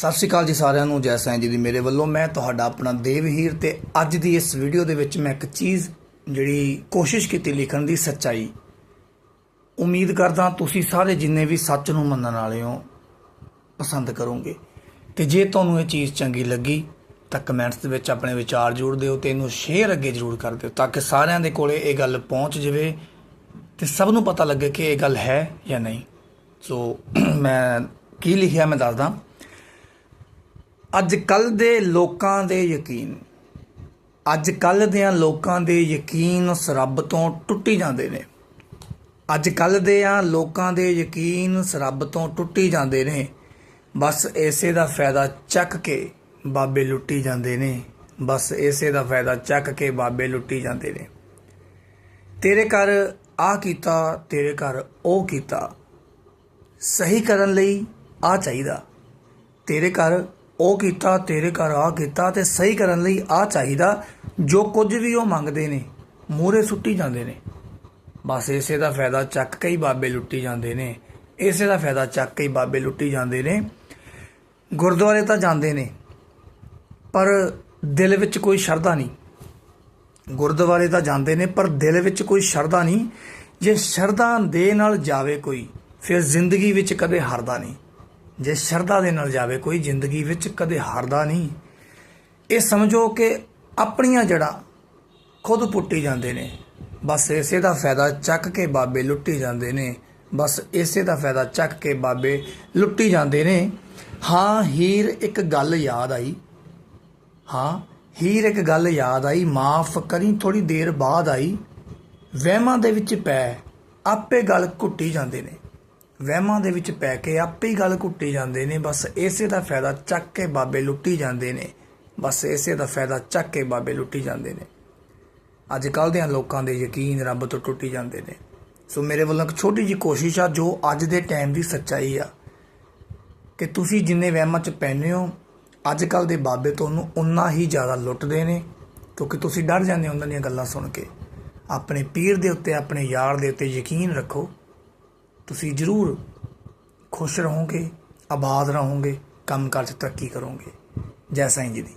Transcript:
ਸਤਿ ਸ਼੍ਰੀ ਅਕਾਲ ਜੀ ਸਾਰਿਆਂ ਨੂੰ, ਜੈ ਸਾਈਂ ਜੀ ਦੀ ਮੇਰੇ ਵੱਲੋਂ। ਮੈਂ ਤੁਹਾਡਾ ਆਪਣਾ ਦੇਵਹੀਰ ਤੇ ਅੱਜ ਦੀ ਇਸ ਵੀਡੀਓ ਦੇ ਵਿੱਚ ਮੈਂ ਇੱਕ ਚੀਜ਼ ਜਿਹੜੀ ਕੋਸ਼ਿਸ਼ ਕੀਤੀ ਲਿਖਣ ਦੀ ਸੱਚਾਈ। ਉਮੀਦ ਕਰਦਾ ਤੁਸੀਂ ਸਾਰੇ ਜਿੰਨੇ ਵੀ ਸੱਚ ਨੂੰ ਮੰਨਣ ਵਾਲੇ ਹੋ, ਪਸੰਦ ਕਰੋਗੇ। ਤੇ ਜੇ ਤੁਹਾਨੂੰ ਇਹ ਚੀਜ਼ ਚੰਗੀ ਲੱਗੀ, ਤਾਂ ਕਮੈਂਟਸ ਦੇ ਵਿੱਚ ਆਪਣੇ ਵਿਚਾਰ ਜੋੜ ਦਿਓ ਤੇ ਇਹਨੂੰ ਸ਼ੇਅਰ ਅੱਗੇ ਜਰੂਰ ਕਰ ਦਿਓ ਤਾਂ ਕਿ ਸਾਰਿਆਂ ਦੇ ਕੋਲੇ ਇਹ ਗੱਲ ਪਹੁੰਚ ਜਾਵੇ ਤੇ ਸਭ ਨੂੰ ਪਤਾ ਲੱਗੇ ਕਿ ਇਹ ਗੱਲ ਹੈ ਜਾਂ ਨਹੀਂ। ਸੋ, ਮੈਂ ਕੀ ਲਿਖਿਆ ਮੈਂ ਦੱਸਦਾ। ਅੱਜ ਕੱਲ ਦੇ ਲੋਕਾਂ ਦੇ ਯਕੀਨ। ਅੱਜ ਕੱਲ ਦੇ ਲੋਕਾਂ ਦੇ ਯਕੀਨ ਉਸ ਰੱਬ ਤੋਂ ਟੁੱਟੀ ਜਾਂਦੇ ਨੇ। ਅੱਜ ਕੱਲ ਦੇ ਆ ਲੋਕਾਂ ਦੇ ਯਕੀਨ ਉਸ ਰੱਬ ਤੋਂ ਟੁੱਟੀ ਜਾਂਦੇ ਨੇ। ਬਸ ਇਸੇ ਦਾ ਫਾਇਦਾ ਚੱਕ ਕੇ ਬਾਬੇ ਲੁੱਟੀ ਜਾਂਦੇ ਨੇ। ਬਸ ਇਸੇ ਦਾ ਫਾਇਦਾ ਚੱਕ ਕੇ ਬਾਬੇ ਲੁੱਟੀ ਜਾਂਦੇ ਨੇ। ਤੇਰੇ ਘਰ ਆ ਕੀਤਾ, ਤੇਰੇ ਘਰ ਉਹ ਕੀਤਾ। ਸਹੀ ਕਰਨ ਲਈ ਆ ਚਾਹੀਦਾ। ਤੇਰੇ ਘਰ ਉਹ ਕੀਤਾ, ਤੇਰੇ ਘਰ ਆ ਕੀਤਾ ਤੇ ਸਹੀ ਕਰਨ ਲਈ ਆ ਚਾਹੀਦਾ। ਜੋ ਕੁਝ ਵੀ ਉਹ ਮੰਗਦੇ ਨੇ, ਮੂਹਰੇ ਸੁੱਟੀ ਜਾਂਦੇ ਨੇ। ਬਸ ਇਸੇ ਦਾ ਫਾਇਦਾ ਚੱਕ ਕੇ ਹੀ ਬਾਬੇ ਲੁੱਟੀ ਜਾਂਦੇ ਨੇ। ਇਸੇ ਦਾ ਫਾਇਦਾ ਚੱਕ ਕੇ ਹੀ ਬਾਬੇ ਲੁੱਟੀ ਜਾਂਦੇ ਨੇ। ਗੁਰਦੁਆਰੇ ਤਾਂ ਜਾਂਦੇ ਨੇ, ਪਰ ਦਿਲ ਵਿੱਚ ਕੋਈ ਸ਼ਰਧਾ ਨਹੀਂ। ਗੁਰਦੁਆਰੇ ਤਾਂ ਜਾਂਦੇ ਨੇ, ਪਰ ਦਿਲ ਵਿੱਚ ਕੋਈ ਸ਼ਰਧਾ ਨਹੀਂ। ਜੇ ਸ਼ਰਧਾ ਦੇ ਨਾਲ ਜਾਵੇ ਕੋਈ, ਫਿਰ ਜ਼ਿੰਦਗੀ ਵਿੱਚ ਕਦੇ ਹਾਰਦਾ ਨਹੀਂ। ਜੇ ਸ਼ਰਧਾ ਦੇ ਨਾਲ ਜਾਵੇ, ਕੋਈ ਜ਼ਿੰਦਗੀ ਵਿੱਚ ਕਦੇ ਹਾਰਦਾ ਨਹੀਂ। ਇਹ ਸਮਝੋ ਕਿ ਆਪਣੀਆਂ ਜੜ੍ਹਾਂ ਖੁਦ ਪੁੱਟੀ ਜਾਂਦੇ ਨੇ। ਬਸ ਇਸੇ ਦਾ ਫਾਇਦਾ ਚੱਕ ਕੇ ਬਾਬੇ ਲੁੱਟੀ ਜਾਂਦੇ ਨੇ। ਬਸ ਇਸੇ ਦਾ ਫਾਇਦਾ ਚੱਕ ਕੇ ਬਾਬੇ ਲੁੱਟੀ ਜਾਂਦੇ ਨੇ। ਹਾਂ, ਹੀਰ ਇੱਕ ਗੱਲ ਯਾਦ ਆਈ। ਹਾਂ, ਹੀਰ ਇੱਕ ਗੱਲ ਯਾਦ ਆਈ। ਮਾਫ ਕਰੀ ਥੋੜੀ ਦੇਰ ਬਾਅਦ ਆਈ। ਵਹਿਮਾਂ ਦੇ ਵਿੱਚ ਪੈ, ਆਪੇ ਗੱਲ ਘੁੱਟੀ ਜਾਂਦੇ ਨੇ। ਵਹਿਮਾਂ ਦੇ ਵਿੱਚ ਪੈ ਕੇ ਆਪੇ ਹੀ ਗੱਲ ਘੁੱਟੀ ਜਾਂਦੇ ਨੇ, ਬਸ ਇਸੇ ਦਾ ਫਾਇਦਾ ਚੱਕ ਕੇ ਬਾਬੇ ਲੁੱਟੀ ਜਾਂਦੇ ਨੇ। ਬਸ ਇਸੇ ਦਾ ਫਾਇਦਾ ਚੱਕ ਕੇ ਬਾਬੇ ਲੁੱਟੀ ਜਾਂਦੇ ਨੇ। ਅੱਜ ਕੱਲ੍ਹ ਦੇ ਲੋਕਾਂ ਦੇ ਯਕੀਨ ਰੱਬ ਤੋਂ ਟੁੱਟੀ ਜਾਂਦੇ ਨੇ। ਸੋ ਮੇਰੇ ਵੱਲੋਂ ਇੱਕ ਛੋਟੀ ਜੀ ਕੋਸ਼ਿਸ਼ ਆ, ਜੋ ਅੱਜ ਦੇ ਟਾਈਮ ਦੀ ਸੱਚਾਈ ਆ। ਕਿ ਤੁਸੀਂ ਜਿੰਨੇ ਵਹਿਮਾਂ 'ਚ ਪੈਨੇ ਹੋ, ਅੱਜ ਕੱਲ ਦੇ ਬਾਬੇ ਤੁਹਾਨੂੰ ਉਨਾ ਹੀ ਜ਼ਿਆਦਾ ਲੁੱਟਦੇ ਨੇ, ਕਿਉਂਕਿ ਤੁਸੀਂ ਡਰ ਜਾਂਦੇ ਹੋ ਉਹਨਾਂ ਦੀਆਂ ਗੱਲਾਂ ਸੁਣ ਕੇ। ਆਪਣੇ ਪੀਰ ਦੇ ਉੱਤੇ, ਆਪਣੇ ਯਾਰ ਦੇ ਉੱਤੇ ਯਕੀਨ ਰੱਖੋ। ਤੁਸੀਂ ਜ਼ਰੂਰ ਖੁਸ਼ ਰਹੋਗੇ, ਆਬਾਦ ਰਹੋਗੇ, ਕੰਮ ਕਾਰ 'ਚ ਤਰੱਕੀ ਕਰੋਗੇ। ਜੈ ਸਾਈਂ ਜੀ ਦੀ।